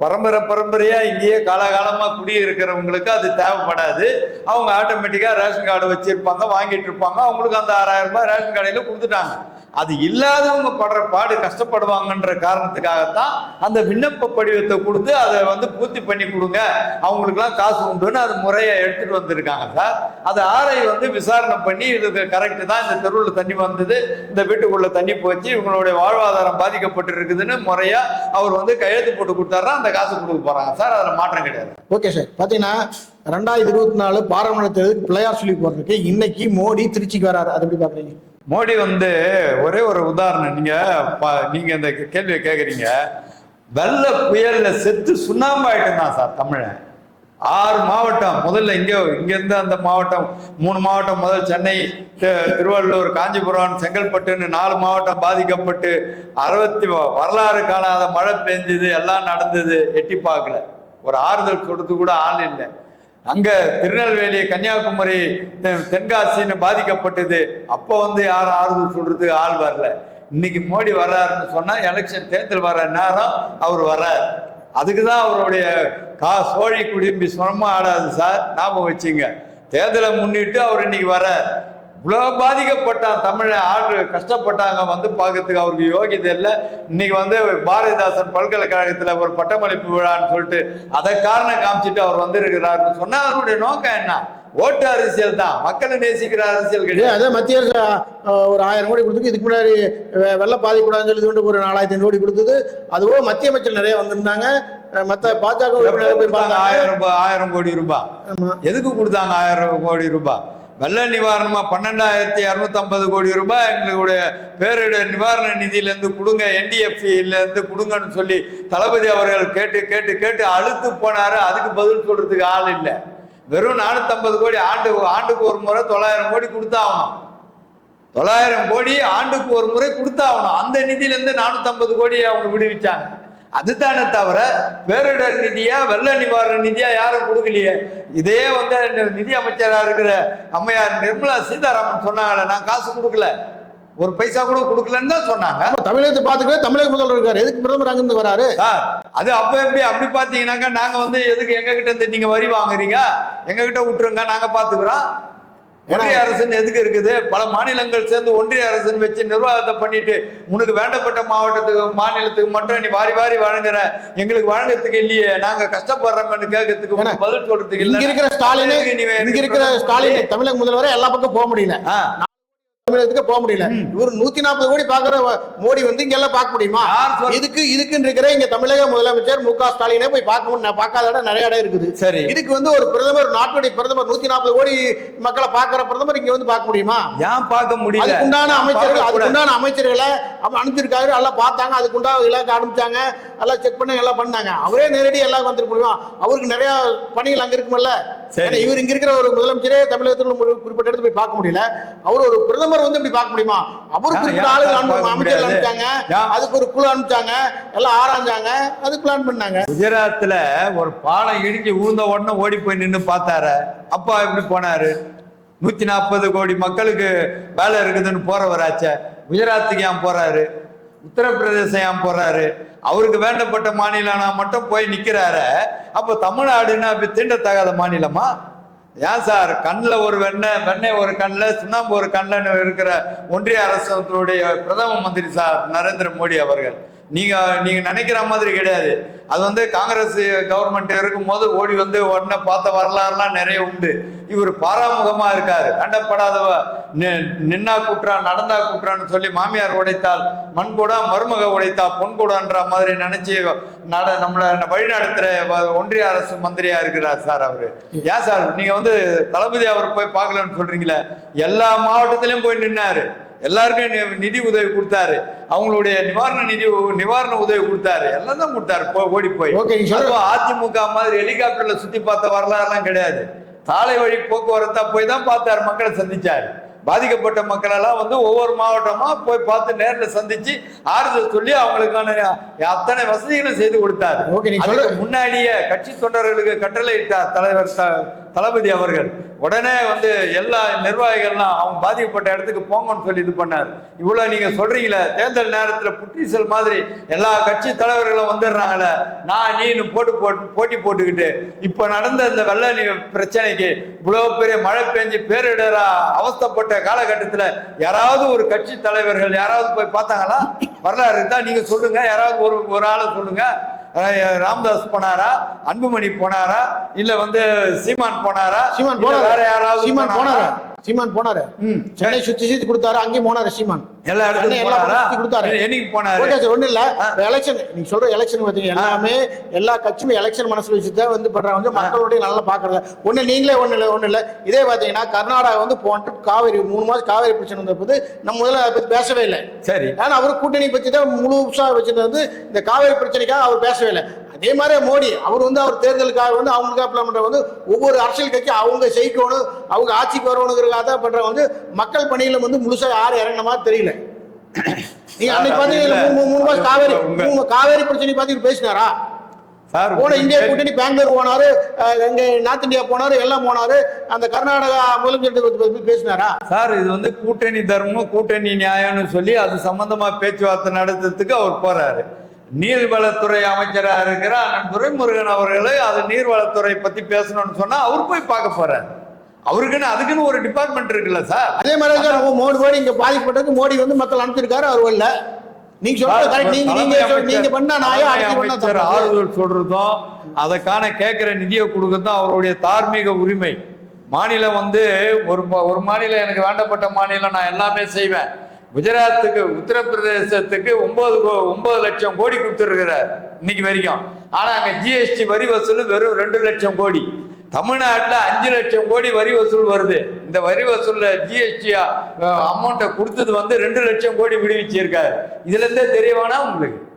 [SPEAKER 1] பரம்பரை பரம்பரையா இங்கேயே காலகாலமா குடியிருக்கிறவங்களுக்கு அது தேவைப்படாது. அவங்க ஆட்டோமேட்டிக்கா ரேஷன் கார்டு வச்சிருப்பாங்க வாங்கிட்டு இருப்பாங்க. அவங்களுக்கு அந்த ஆறாயிரம் ரூபாய் ரேஷன் கடையில கொடுத்துட்டாங்க. அது இல்லாதவங்க படுற பாடு கஷ்டப்படுவாங்கன்ற காரணத்துக்காகத்தான் அந்த விண்ணப்ப படிவத்தை கொடுத்து அதை வந்து பூர்த்தி பண்ணி கொடுங்க. அவங்களுக்குலாம் காசு உண்டுன்னு அது முறையை எடுத்துகிட்டு வந்திருக்காங்க சார். அது ஆரை வந்து விசாரணை பண்ணி இதுக்கு கரெக்டு தான். இந்த தெருவில் தண்ணி வந்தது. இந்த வீட்டுக்குள்ளே தண்ணி போச்சு. இவங்களுடைய வாழ்வாதாரம் பாதிக்கப்பட்டு இருக்குதுன்னு அவர் வந்து கையெழுத்து போட்டு கொடுத்தாருன்னா அந்த காசு கொடுக்க போகிறாங்க சார். அதில் மாற்றம் கிடையாது.
[SPEAKER 2] ஓகே சார் பார்த்தீங்கன்னா ரெண்டாயிரத்தி இருபத்தி நாலு பாராளுமன்ற தேர்தலுக்கு பிள்ளையார் சொல்லி போகிறதுக்கு இன்னைக்கு மோடி திருச்சிக்கு வராரு. அது எப்படி பார்க்குறீங்க
[SPEAKER 1] மோடி வந்து ஒரே ஒரு உதாரணம். நீங்க நீங்க இந்த கேள்வியை கேக்குறீங்க. வெள்ள புயல்ல செத்து சுண்ணாம்பாயிட்டு தான் சார் தமிழன் ஆறு மாவட்டம் முதல்ல இங்க இங்க இருந்து அந்த மாவட்டம் மூணு மாவட்டம் முதல் சென்னை திருவள்ளூர் காஞ்சிபுரம் செங்கல்பட்டுன்னு நாலு மாவட்டம் பாதிக்கப்பட்டு அறுபத்தி வரலாறு காணாத மழை பெஞ்சது எல்லாம் நடந்தது எட்டி பார்க்கல. ஒரு ஆறுதல் கொடுத்து கூட ஆள் இல்லை. அங்க திருநெல்வேலி கன்னியாகுமரி தென்காசின்னு பாதிக்கப்பட்டது. அப்போ வந்து யாரும் ஆறுதல் சொல்றதுக்கு ஆள் வரல. இன்னைக்கு மோடி வர்றாருன்னு சொன்னா எலெக்ஷன் தேர்தல் வர நேரம் அவர் வர்றார். அதுக்கு தான் அவருடைய கா சோழி குடிம்பி சொன்னமா ஆடாது சார். ஞாபகம் வச்சுங்க. தேர்தலை முன்னிட்டு அவர் இன்னைக்கு வர்றார். இவ்வளோ பாதிக்கப்பட்டான் தமிழ ஆள் கஷ்டப்பட்டாங்க வந்து பார்க்கறதுக்கு அவருக்கு யோகியதை இல்லை இன்னைக்கு வந்து பாரதிதாசன் பல்கலைக்கழகத்துல ஒரு பட்டமளிப்பு விழான்னு சொல்லிட்டு அதை காரணம் காமிச்சிட்டு அவர் வந்திருக்கிறாருன்னு சொன்னா அவருடைய நோக்கம் என்ன? ஓட்டு அரசியல் தான். மக்களை நேசிக்கிற அரசியல் கிடையாது.
[SPEAKER 2] அதே மத்திய அரசு ஒரு ஆயிரம் கோடி கொடுத்துருக்கு. இதுக்கு முன்னாடி வெள்ள பாதிக்கூடாதுன்னு சொல்லி கொண்டு ஒரு நாலாயிரத்தி ஐநூறு கோடி கொடுத்தது அதுவும் மத்திய அமைச்சர் நிறைய வந்திருந்தாங்க. மத்த பாஜக
[SPEAKER 1] ஆயிரம் ரூபாய் ஆயிரம் கோடி ரூபாய் எதுக்கு கொடுத்தாங்க ஆயிரம் கோடி ரூபாய் வெள்ள நிவாரணமாக பன்னெண்டாயிரத்தி இரநூத்தம்பது கோடி ரூபாய் எங்களுடைய பேரிடர் நிவாரண நிதியிலேருந்து கொடுங்க என்டிஎஃப்சியிலேருந்து கொடுங்கன்னு சொல்லி தளபதி அவர்கள் கேட்டு கேட்டு கேட்டு அழுத்து போனார். அதுக்கு பதில் சொல்கிறதுக்கு ஆள் இல்லை. வெறும் நானூற்றம்பது கோடி ஆண்டு ஆண்டுக்கு ஒரு முறை தொள்ளாயிரம் கோடி கொடுத்தாகணும். தொள்ளாயிரம் கோடி ஆண்டுக்கு ஒரு முறை கொடுத்தாகணும். அந்த நிதியிலேருந்து நானூற்றம்பது கோடி கோடியை அவங்க விடுவிச்சாங்க. அதுதானே தவிர பேரிடர் நிதியா வெள்ள நிவாரண நிதியா யாரும் கொடுக்கலையே. இதே வந்து நிதி அமைச்சரா இருக்கிற அம்மையார் நிர்மலா சீதாராமன் சொன்னாங்களே நான் காசு கொடுக்கல. ஒரு பைசா கூட கொடுக்கலன்னு தான் சொன்னாங்க.
[SPEAKER 2] தமிழகத்தை பார்த்துக்கவே தமிழக முதல்வர் இருக்காரு. எதுக்கு பிரதமர் அங்கிருந்து வராரு?
[SPEAKER 1] அது அப்ப எப்படி? அப்படி பாத்தீங்கன்னாக்கா நாங்க வந்து எதுக்கு எங்க கிட்ட இருந்து நீங்க வரி வாங்குறீங்க? எங்க கிட்ட விட்டுருங்க நாங்க பாத்துக்கிறோம் ஒன்றிய அரசுன்னு எதுக்கு இருக்குது? பல மாநிலங்கள் சேர்ந்து ஒன்றிய அரசுன்னு வச்சு நிர்வாகத்தை பண்ணிட்டு உனக்கு வேண்டப்பட்ட மாவட்டத்துக்கு மாநிலத்துக்கு மட்டும் நீ வாரி வாரி வழங்குற. எங்களுக்கு வழங்குறதுக்கு இல்லையே. நாங்க கஷ்டப்படுறோம்னு கேட்கறதுக்கு பதில் சொல்றதுக்கு
[SPEAKER 2] இங்க
[SPEAKER 1] இல்ல
[SPEAKER 2] இருக்கிற ஸ்டாலின் இங்க இருக்கிற ஸ்டாலின் தமிழக முதல்வரை எல்லா பக்கம் போக முடியல. தமிழகத்துக்கு போக முடியல. இவர் நூத்தி நாற்பது கோடி பாக்குற மோடி வந்து இங்க எல்லாம் பார்க்க முடியுமா? இதுக்கு இதுக்குன்னு இருக்கிற இங்க தமிழக முதலமைச்சர் மு க ஸ்டாலினே போய் பார்க்க நான் பார்க்காத இடம் நிறைய இடம் இருக்குது.
[SPEAKER 1] சரி.
[SPEAKER 2] இதுக்கு வந்து ஒரு பிரதமர் நாட்டுடைய பிரதமர் நூத்தி நாற்பது கோடி மக்களை பார்க்கிற பிரதமர் இங்க வந்து பார்க்க முடியுமா?
[SPEAKER 1] ஏன் பார்க்க முடியல?
[SPEAKER 2] அதுக்குண்டான அமைச்சர்கள்? அதுக்குண்டான அமைச்சர்களை அனுப்பிச்சிருக்காரு. எல்லாம் பார்த்தாங்க. அதுக்குண்டான இலக்கு அனுப்பிச்சாங்க. எல்லாம் செக் பண்ணி எல்லாம் பண்ணாங்க. அவரே நேரடி எல்லாம் வந்துருக்க முடியுமா அவருக்கு நிறைய பணிகள் அங்க இருக்குமல்ல? இவர் இங்க இருக்கிற ஒரு முதலமைச்சரே தமிழகத்தில் குறிப்பிட்ட இடத்துல போய் பார்க்க முடியல. அவர் ஒரு பிரதமர் வந்து இப்படி பார்க்க முடியுமா? அவர் குறிப்பிட்ட ஆளுகள் அமைச்சர்கள்? அனுப்பிச்சாங்க? அதுக்கு ஒரு குழு அனுப்பிச்சாங்க எல்லாம் ஆராய்ஞ்சாங்க அது பிளான் பண்ணாங்க.
[SPEAKER 1] குஜராத்ல ஒரு பாலம் இடிஞ்சு உழுந்த உடனே ஓடி போய் நின்னு பார்த்தாரு. அப்பா எப்படி போனாரு? நூத்தி நாற்பது கோடி மக்களுக்கு வேலை இருக்குதுன்னு போறவராச்சே. குஜராத்துக்கு ஏன் போறாரு? உத்தரப்பிரதேசம் போறாரு. அவருக்கு வேண்டப்பட்ட மாநிலம்னா மட்டும் போய் நிற்கிறாரு அப்போ தமிழ்நாடுன்னா அப்படி தீண்டத்தகாத மாநிலமா? ஏன் சார்? கண்ணில் ஒரு வெண்ணெய் வெண்ணெய் ஒரு கண்ணில் சுண்ணாம்பு ஒரு கண்ணில் இருக்கிற ஒன்றிய அரசுடைய பிரதம மந்திரி சார் நரேந்திர மோடி அவர்கள். நீங்கள் நீங்கள் நினைக்கிற மாதிரி கிடையாது. அது வந்து காங்கிரஸ் கவர்மெண்ட் இருக்கும்போது ஓடி வந்து உடனே பார்த்த வரலாறுலாம் நிறைய உண்டு. இவர் பாராமுகமாக இருக்கார். கண்டப்படாதவ நி- நின்னா குற்றான் நடந்தா குற்றான்னு சொல்லி மாமியார் உடைத்தால் மண் கூட மருமக உடைத்தா பொன் கூடன்ற மாதிரி நினைச்சு நட நம்மளை வழிநடத்துகிற வ- ஒன்றிய அரசு மந்திரியா இருக்கிறார் சார் அவரு. ஏன் சார்? நீங்க வந்து தளபதி அவர் போய் பார்க்கலன்னு சொல்றீங்களே? எல்லா மாவட்டத்திலையும் போய் நின்னாரு. எல்லாருக்கும் நிதி உதவி கொடுத்தாரு. அவங்களுடைய நிவாரண நிதி நிவாரண உதவி கொடுத்தாரு. எல்லாம் தான் கொடுத்தாரு. ஓடி போய். அதிமுக மாதிரி ஹெலிகாப்டர்ல சுத்தி பார்த்த வரலாறுலாம் கிடையாது. சாலை வழி போக்குவரத்தா போய் தான் பார்த்தாரு. மக்களை சந்திச்சாரு. பாதிக்கப்பட்ட மக்கள் எல்லாம் வந்து ஒவ்வொரு மாவட்டமா போய் பார்த்து நேர்ல சந்திச்சு ஆறுதல் சொல்லி அவங்களுக்கான அத்தனை வசதிகளும் செய்து கொடுத்தாரு. முன்னாடியே கட்சி தொண்டர்களுக்கு கட்டளையிட்டார் தலைவர் த- தளபதி அவர்கள் உடனே வந்து எல்லா நிர்வாகிகள்லாம் அவங்க பாதிக்கப்பட்ட இடத்துக்கு போங்கன்னு சொல்லி இது பண்ணார். இவ்வளோ நீங்கள் சொல்கிறீங்களே தேர்தல் நேரத்தில் புற்றீசல் மாதிரி எல்லா கட்சி தலைவர்களும் வந்துடுறாங்களே நான் நீனு போட்டு போட்டு போட்டி போட்டுக்கிட்டு இப்போ நடந்த இந்த வெள்ள நீ பிரச்சனைக்கு இவ்வளோ பெரிய மழை பெஞ்சு பேரிடரா அவஸ்தைப்பட்ட காலகட்டத்தில் யாராவது ஒரு கட்சி தலைவர்கள் யாராவது போய் பார்த்தாங்களா? வரலாறு இருந்தால் நீங்கள் சொல்லுங்கள் யாராவது ஒரு ஒரு ஆளை சொல்லுங்கள் ராமதாஸ் போனாரா? அன்புமணி போனாரா? இல்ல வந்து சீமான் போனாரா?
[SPEAKER 2] சீமான்
[SPEAKER 1] வேற யாராவது
[SPEAKER 2] சீமான் போனாரு? சீமான் போனாரு. சென்னை சுத்தி சுத்தி கொடுத்தாரு அங்கேயும் போனாரு சீமான்.
[SPEAKER 1] எல்லா
[SPEAKER 2] சுத்தி கொடுத்தாரு.
[SPEAKER 1] என்னைக்கு போனாரு?
[SPEAKER 2] ஒண்ணும் இல்ல. எலெக்ஷன் நீங்க சொல்ற எலெக்ஷன் பாத்தீங்க எல்லாமே எல்லா கட்சியுமே எலெக்ஷன் மனசுல வச்சுதான் வந்து பண்றாங்க வந்து மக்களுடைய நல்லா பாக்குறது. ஒண்ணு நீங்களே ஒண்ணு இல்ல ஒண்ணு இல்ல. இதே பாத்தீங்கன்னா கர்நாடகா வந்து போன காவேரி மூணு மாசம் காவேரி பிரச்சனை வந்த போது நம்ம முதல்ல அதை பத்தி பேசவே இல்லை.
[SPEAKER 1] சரி.
[SPEAKER 2] ஆனா அவர் கூட்டணி பத்தி தான் முழுசா வச்சுட்டு வந்து இந்த காவேரி பிரச்சனைக்காக அவர் பேசவே இல்லை. அதே மாதிரி மோடி அவர் வந்து அவர் தேர்தலுக்காக வந்து அவங்களுக்கு அப்ளை பண்ற வந்து ஒவ்வொரு அரசியல் கட்சி அவங்க ஜெயிக்கணும் அவங்க ஆட்சிக்கு வரணுங்கிறதுக்காக தான் பண்ற வந்து மக்கள் பணியில வந்து முழுசா யார் இறங்கின மாதிரி தெரியல. நீங்க அன்னைக்கு பாத்தீங்கன்னா மூணு- மாசம் காவேரி காவேரி பிரச்சனை பார்த்து பேசினாரா?
[SPEAKER 1] சார்
[SPEAKER 2] போன இந்தியா கூட்டணி பெங்களூர் போனாரு இங்க நார்த் இந்தியா போனாரு எல்லாம் போனாரு அந்த கர்நாடகா முதலமைச்சர் பேசினாரா?
[SPEAKER 1] சார் இது வந்து கூட்டணி தர்மம் கூட்டணி நியாயம்னு சொல்லி அது சம்பந்தமா பேச்சுவார்த்தை நடத்துறதுக்கு அவர் போறாரு. நீர்வளத்துறை அமைச்சரா இருக்கிற அண்ணன் துரைமுருகன் அவர்களை அது நீர்வளத்துறை பத்தி பேசணும்னு சொன்னா அவர் போய் பார்க்க போறாரு. அவருக்குன்னு அதுக்குன்னு ஒரு டிபார்ட்மெண்ட் இருக்குல்ல சார்
[SPEAKER 2] அதே மாதிரி நம்ம மோடி மோடி இங்க பாதிக்கப்பட்டதுக்கு மோடி வந்து மக்கள் அனுப்பிச்சிருக்காரு அவர் வரல. நீங்க சொல்றது கரெக்ட் நீங்க நீங்க நீங்க பண்ணா நாயா தப்பா?
[SPEAKER 1] ஆறுதல் சொல்றதும் அதற்கான கேட்கிற நிதியை கொடுக்கறதும் அவருடைய தார்மீக உரிமை. மாநிலம் வந்து ஒரு ஒரு மாநிலம் எனக்கு வேண்டப்பட்ட மாநிலம் நான் எல்லாமே செய்வேன். குஜராத்துக்கு உத்தரப்பிரதேசத்துக்கு ஒன்பது கோ- ஒன்பது லட்சம் கோடி கொடுத்துருக்கிறார் இன்னைக்கு வரைக்கும். ஆனா அங்க ஜிஎஸ்டி வரி வசூல் வெறும் ரெண்டு லட்சம் கோடி. தமிழ்நாட்டில் அஞ்சு லட்சம் கோடி வரி வசூல் வருது. இந்த வரி வசூலில் ஜிஎஸ்டி அமௌண்ட்டை கொடுத்தது வந்து ரெண்டு லட்சம் கோடி விடுவிச்சிருக்காரு. இதுல இருந்தே உங்களுக்கு?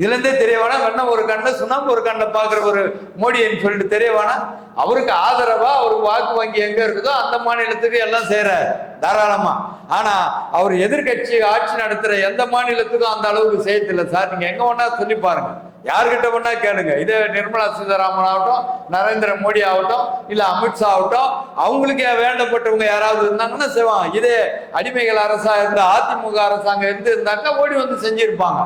[SPEAKER 1] இதுலேருந்தே தெரியவானா? தெரிய வேணாம் ஒரு கண்ணை சுண்ணாம்பு ஒரு கண்ணை பார்க்குற ஒரு மோடின்னு சொல்லிட்டு தெரியவானா? அவருக்கு ஆதரவா அவருக்கு வாக்கு வங்கி எங்கே இருக்குதோ அந்த மாநிலத்துக்கு எல்லாம் செய்கிறார் தாராளமாக ஆனால் அவர் எதிர்க்கட்சி ஆட்சி நடத்துகிற எந்த மாநிலத்துக்கும் அந்த அளவுக்கு செய்யத்தில்லை சார் நீங்கள் எங்கே வேணா சொல்லி பாருங்கள் யார்கிட்ட வேணா கேளுங்க. இதே நிர்மலா சீதாராமன் ஆகட்டும் நரேந்திர மோடி ஆகட்டும் இல்லை அமித்ஷா ஆகட்டும் அவங்களுக்கு வேண்டப்பட்டவங்க யாராவது இருந்தாங்கன்னா செய்வாங்க. இதே அடிமைகள் அரசாக இருந்த அதிமுக அரசாங்கம் இருந்து இருந்தாக்கா ஓடி வந்து செஞ்சிருப்பாங்க.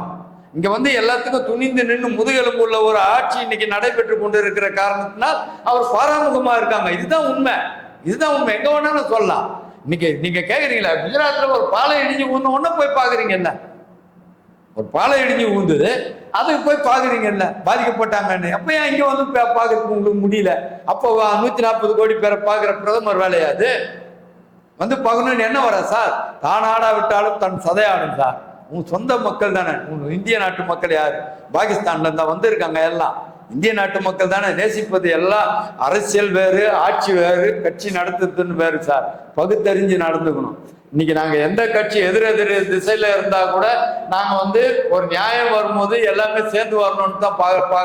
[SPEAKER 1] இங்க வந்து எல்லாத்துக்கும் துணிந்து நின்று முதுகெலும்பு உள்ள ஒரு ஆட்சி இன்னைக்கு நடைபெற்று கொண்டு இருக்கிற காரணத்தினால் அவர் பாராமுகமா இருக்காங்க. இதுதான் உண்மை. இதுதான் உண்மை. எங்க வேணாலும் சொல்லலாம். இன்னைக்கு நீங்க கேக்குறீங்களா? குஜராத்ல ஒரு பாலை இடிஞ்சு ஊர்ன உடனே போய் பாக்குறீங்கல்ல ஒரு பாலை இடிஞ்சு ஊந்துது அதுக்கு போய் பாக்குறீங்கல்ல பாதிக்கப்பட்டாங்கன்னு அப்ப ஏன் இங்க வந்து பாக்குறதுக்கு உங்களுக்கு முடியல? அப்போ நூத்தி நாற்பது கோடி பேரை பாக்குற பிரதமர் வேலையாது. வந்து பகணும்னு என்ன வர சார்? தான் ஆடா விட்டாலும் தன் சதையாடும் சார். உன் சொந்த மக்கள் தானே. உன் இந்திய நாட்டு மக்கள் யார்? பாகிஸ்தான்ல இருந்தா வந்திருக்காங்க எல்லாம். இந்திய நாட்டு மக்கள் தானே நேசிப்பது எல்லாம். அரசியல் வேறு ஆட்சி வேறு கட்சி நடத்துறதுன்னு வேறு சார். பகுத்தறிஞ்சு நடந்துக்கணும். இன்னைக்கு நாங்க எந்த கட்சி எதிரெதிர் திசையில இருந்தா கூட நாங்க வந்து ஒரு நியாயம் வரும்போது எல்லாமே சேர்ந்து வரணும்னு தான் பா பா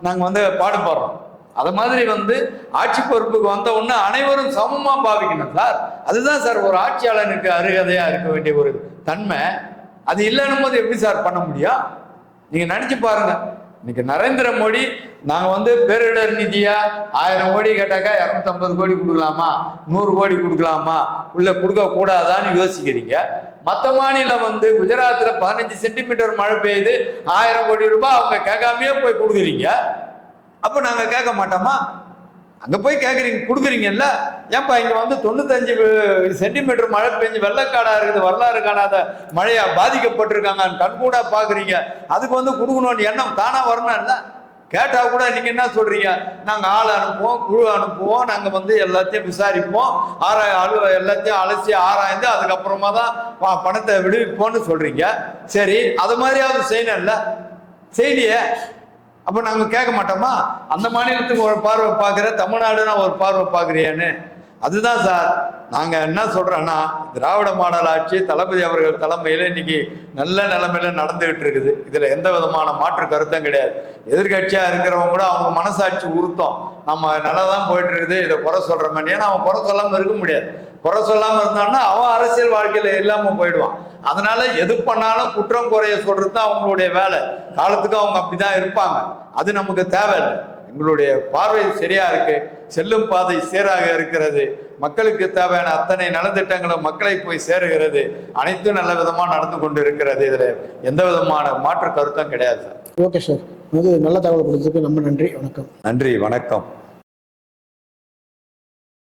[SPEAKER 1] நாங்க வந்து பாடுபடுறோம். அது மாதிரி வந்து ஆட்சி பொறுப்புக்கு வந்த உடனே அனைவரும் சமமா பாவிக்கணும் சார். அதுதான் சார் ஒரு ஆட்சியாளனுக்கு அருகதையா இருக்க வேண்டிய ஒரு தன்மை. அது இல்லைன்னும் போது எப்படி சார் பண்ண முடியும்? நீங்கள் நினச்சி பாருங்க. இன்னைக்கு நரேந்திர மோடி நாங்கள் வந்து பேரிடர் நிதியா ஆயிரம் கோடி கேட்டாக்கா இரநூத்தம்பது கோடி கொடுக்கலாமா? நூறு கோடி கொடுக்கலாமா? உள்ள கொடுக்க கூடாதான்னு யோசிக்கிறீங்க. மற்ற மாநிலம் வந்து குஜராத்தில் பதினஞ்சு சென்டிமீட்டர் மழை பெய்யுது ஆயிரம் கோடி ரூபாய் அவங்க கேட்காமயே போய் கொடுக்குறீங்க. அப்போ நாங்கள் கேட்க மாட்டோமா? அங்கே போய் கேட்குறீங்க கொடுக்குறீங்கல்ல? ஏன்பா இங்கே வந்து தொண்ணூத்தஞ்சு சென்டிமீட்டர் மழை பெஞ்சு வெள்ளக்காடாக இருக்குது வரலாறு காணாத மழையா பாதிக்கப்பட்டிருக்காங்கன்னு கண்கூடாக பார்க்குறீங்க அதுக்கு வந்து கொடுக்கணும்னு எண்ணம் தானாக வரணும் இல்லை கேட்டால் கூட நீங்கள் என்ன சொல்கிறீங்க நாங்கள் ஆள் அனுப்புவோம் குழு அனுப்புவோம் நாங்கள் வந்து எல்லாத்தையும் விசாரிப்போம் ஆராய் அழு எல்லாத்தையும் அலசி ஆராய்ந்து அதுக்கப்புறமா தான் பணத்தை விடுவிப்போம்னு சொல்கிறீங்க சரி அது மாதிரியாவது செய்யணும்ல? செய்யலையே? அப்போ நாங்கள் கேட்க மாட்டோமா? அந்த மாநிலத்துக்கு ஒரு பார்வை பார்க்குற தமிழ்நாடுனா ஒரு பார்வை பார்க்குறியான்னு. அதுதான் சார். நாங்கள் என்ன சொல்கிறோன்னா திராவிட மாடல் ஆட்சி தளபதி அவர்கள் தலைமையில் இன்னைக்கு நல்ல நிலைமையில நடந்துகிட்டு இருக்குது. இதில் எந்த விதமான மாற்று கருத்தும் கிடையாது. எதிர்கட்சியாக இருக்கிறவங்க கூட அவங்க மனசாட்சி உறுத்தம். நம்ம நல்லா தான் போயிட்டு இருக்குது. இதை குறை சொல்கிற மாதிரி ஏன்னா அவன் குறை சொல்லாமல் இருக்க முடியாது. குறை சொல்லாமல் இருந்தான்னா அவன் அரசியல் வாழ்க்கையில் இல்லாமல் போயிடுவான். அதனால எது பண்ணாலும் குற்றம் குறைய சொல்கிறது தான் அவங்களுடைய வேலை. காலத்துக்கு அவங்க அப்படிதான் இருப்பாங்க. அது நமக்கு தேவையில்லை. எங்களுடைய பார்வை சரியா இருக்கு செல்லும் பாதை சீராக இருக்கிறது மக்களுக்கு தேவையான அத்தனை நலத்திட்டங்களும் மக்களை போய் சேருகிறது அனைத்தும் நல்ல விதமா நடந்து கொண்டு இருக்கிறது இதுல எந்த விதமான மாற்று கருத்தும் கிடையாது சார்.
[SPEAKER 2] ஓகே சார் இது நல்ல தகவல் கொடுத்ததுக்கு ரொம்ப நன்றி வணக்கம்.
[SPEAKER 1] நன்றி வணக்கம்.